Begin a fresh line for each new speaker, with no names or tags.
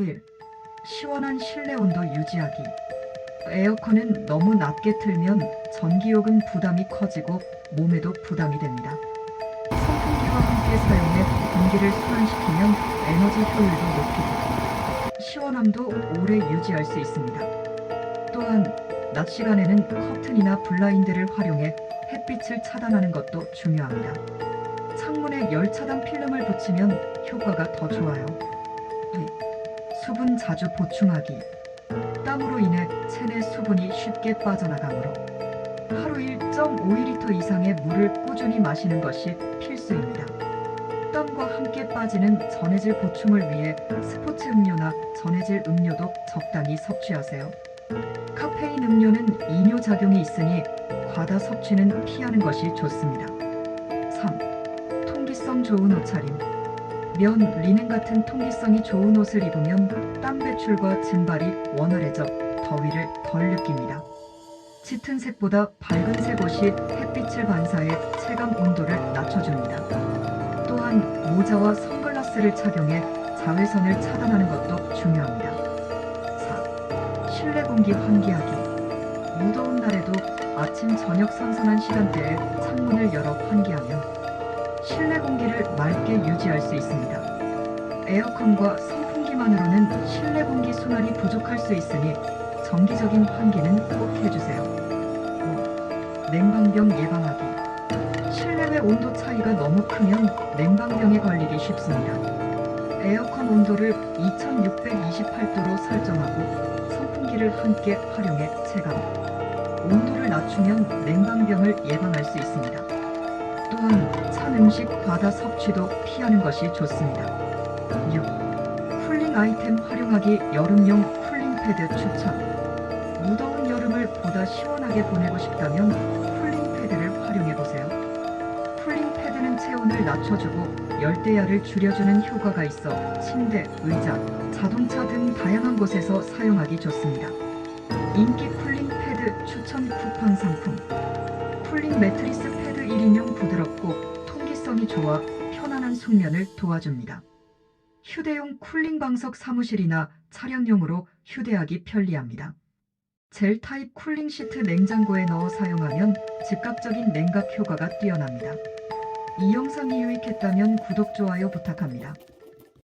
1. 시원한 실내 온도 유지하기. 에어컨은 너무 낮게 틀면 전기요금 부담이 커지고 몸에도 부담이 됩니다. 선풍기와 함께 사용해 공기를 순환시키면 에너지 효율도 높이고 시원함도 오래 유지할 수 있습니다. 또한 낮 시간에는 커튼이나 블라인드를 활용해 햇빛을 차단하는 것도 중요합니다. 창문에 열 차단 필름을 붙이면 효과가 더 좋아요. 2. 수분 자주 보충하기. 땀으로 인해 체내 수분이 쉽게 빠져나가므로 하루 1.5리터 이상의 물을 꾸준히 마시는 것이 필수입니다. 땀과 함께 빠지는 전해질 보충을 위해 스포츠 음료나 전해질 음료도 적당히 섭취하세요. 카페인 음료는 이뇨 작용이 있으니 과다 섭취는 피하는 것이 좋습니다. 3. 통기성 좋은 옷차림. 면, 리넨 같은 통기성이 좋은 옷을 입으면 땀 배출과 증발이 원활해져 더위를 덜 느낍니다. 짙은 색보다 밝은 색 옷이 햇빛을 반사해 체감 온도를 낮춰줍니다. 또한 모자와 선글라스를 착용해 자외선을 차단하는 것도 중요합니다. 4. 실내 공기 환기하기. 무더운 날에도 아침 저녁 선선한 시간대에 창문을 열어 환기하면 실내 공기를 맑게 유지할 수 있습니다. 에어컨과 선풍기만으로는 실내 공기 순환이 부족할 수 있으니 정기적인 환기는 꼭 해주세요. 5. 냉방병 예방하기. 실내외 온도 차이가 너무 크면 냉방병에 걸리기 쉽습니다. 에어컨 온도를 2628도로 설정하고 선풍기를 함께 활용해 체감. 온도를 낮추면 냉방병을 예방할 수 있습니다. 또한 찬 음식 과다 섭취도 피하는 것이 좋습니다. 6. 쿨링 아이템 활용하기 여름용 쿨링 패드 추천. 무더운 여름을 보다 시원하게 보내고 싶다면 쿨링 패드를 활용해 보세요. 쿨링 패드는 체온을 낮춰주고 열대야를 줄여주는 효과가 있어 침대, 의자, 자동차 등 다양한 곳에서 사용하기 좋습니다. 인기 쿨링 패드 추천 쿠팡 상품. 쿨링 매트리스 패드 1인용 부드럽고 좋아 편안한 숙면을 도와줍니다. 휴대용 쿨링 방석 사무실이나 차량용으로 휴대하기 편리합니다. 젤 타입 쿨링 시트 냉장고에 넣어 사용하면 즉각적인 냉각 효과가 뛰어납니다. 이 영상이 유익했다면 구독, 좋아요 부탁합니다.